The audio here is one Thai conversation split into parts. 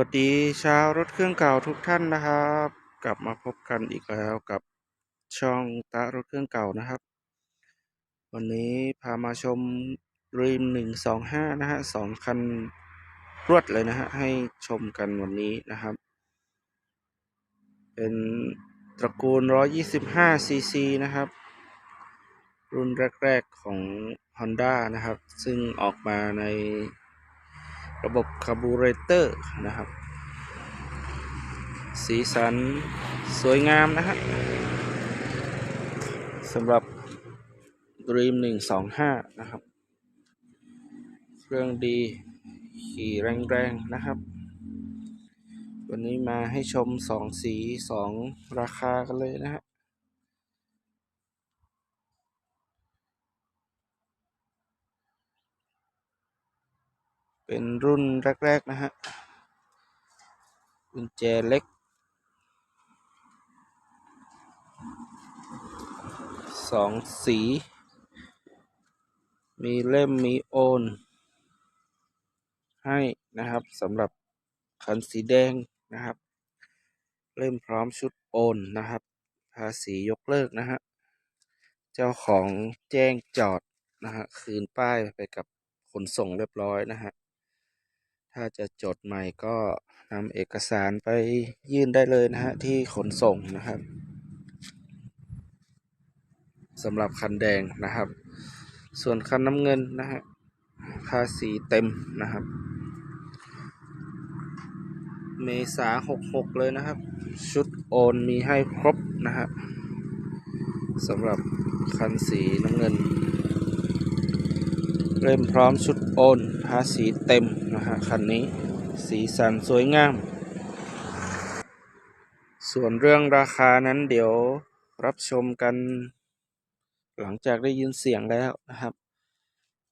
วัสดีชาวรถเครื่องเก่าทุกท่านนะครับ กลับมาพบกันอีกแล้วกับช่องตารถเครื่องเก่านะครับ วันนี้พามาชมรีมหนึ่งสองห้านะฮะสองคันรวดเลยนะฮะให้ชมกันวันนี้นะครับ เป็นตระกูล125ซีซีนะครับ รุ่นแรก ๆของ Honda นะครับ ซึ่งออกมาใน ระบบคาร์บูเรเตอร์นะครับ สีสันสวยงามนะฮะสำหรับ Dream 125 นะครับ เครื่องดีขี่แรงๆ นะครับ วันนี้มาให้ชมสองสีสองราคากันเลยนะฮะ เป็นรุ่นแรก ๆ นะฮะกุญแจเล็ก สองสี มีเล่มมีโอน ให้นะครับสำหรับคันสีแดงนะครับ เล่มพร้อมชุดโอนนะครับ ภาษียกเลิกนะฮะ เจ้าของแจ้งจอดนะฮะ คืนป้ายไปกับขนส่งเรียบร้อยนะฮะ ถ้าจะจดใหม่ก็นำเอกสารไปยื่นได้เลยนะฮะที่ขนส่งนะครับสำหรับคันแดงนะครับ ส่วนคันน้ำเงินนะฮะภาษีเต็มนะครับ เมษาหกหกเลยนะครับ ชุดโอนมีให้ครบนะฮะสำหรับคันสีน้ำเงิน เริ่มพร้อมชุดโอนภาษีเต็ม นะฮะคันนี้สีสันสวยงาม ส่วนเรื่องราคานั้นเดี๋ยวรับชมกัน หลังจากได้ยินเสียงแล้วนะครับ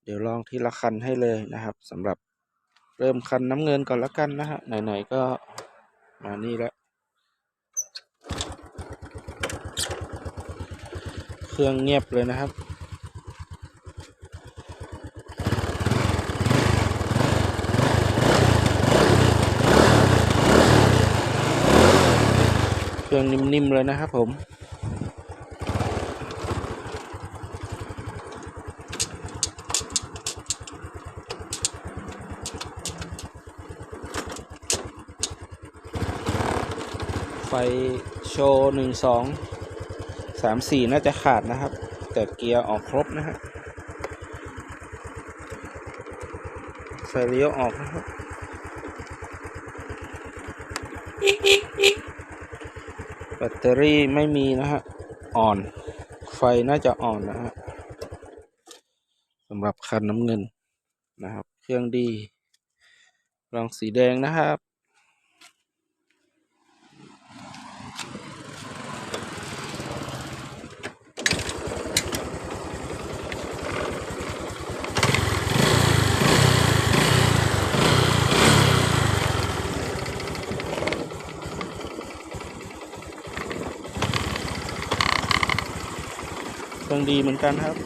เดี๋ยวลองทีละคันให้เลยนะครับสำหรับเริ่มคันน้ำเงินก่อนละกันนะฮะไหนๆก็มานี่แล้วเครื่องเงียบเลยนะครับ เครื่องนิ่มๆเลยนะครับผมไฟโชว์หนึ่งสองสามสี่น่าจะขาดนะครับ แต่เกียร์ออกครบนะฮะไฟเลี้ยวออกนะครับ ตเตอรี่ไม่มีนะฮะ อ่อน ไฟน่าจะอ่อนนะฮะสำหรับคันน้ำเงินนะครับ เครื่องดีรองสีแดงนะครับ เครื่องดีเหมือนกันครับ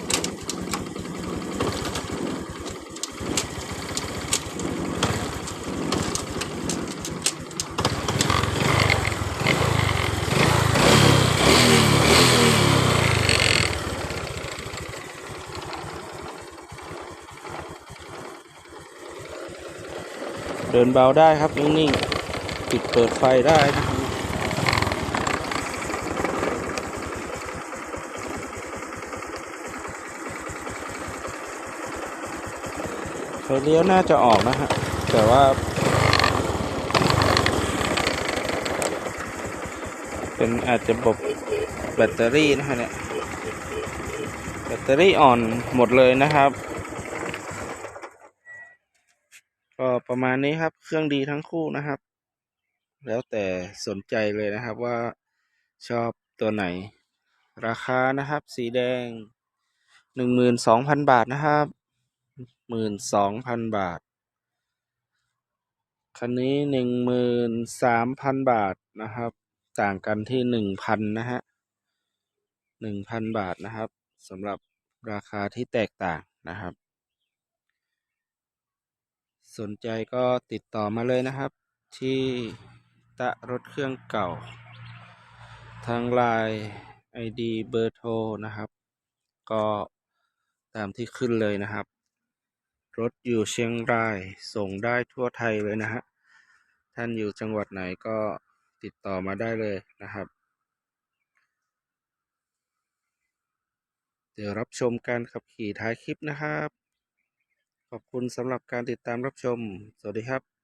เดินเบาได้ครับนิ่งๆปิดเปิดไฟได้นะครับ ไฟเลี้ยวน่าจะออกนะฮะ แต่ว่า เป็นอาจจะบบแบตเตอรี่นะฮะเนี่ย แบตเตอรี่อ่อนหมดเลยนะครับ ก็ประมาณนี้ครับ เครื่องดีทั้งคู่นะครับ แล้วแต่สนใจเลยนะครับว่าชอบตัวไหน ราคานะครับ สีแดงหนึ่งหมื่นสองพันบาทนะครับ หมื่นสองพันบาท คันนี้หนึ่งหมื่นสามพันบาทนะครับ ต่างกันที่หนึ่งพันนะฮะหนึ่งพันบาทนะครับสำหรับราคาที่แตกต่างนะครับ สนใจก็ติดต่อมาเลยนะครับ ที่ตะรถเครื่องเก่า ทางไลน์ไอดีเบอร์โทรนะครับ ก็ตามที่ขึ้นเลยนะครับ รถอยู่เชียงราย ส่งได้ทั่วไทยเลยนะฮะ ท่านอยู่จังหวัดไหนก็ติดต่อมาได้เลยนะครับ เดี๋ยวรับชมการขับขี่ท้ายคลิปนะครับ ขอบคุณสำหรับการติดตามรับชม สวัสดีครับ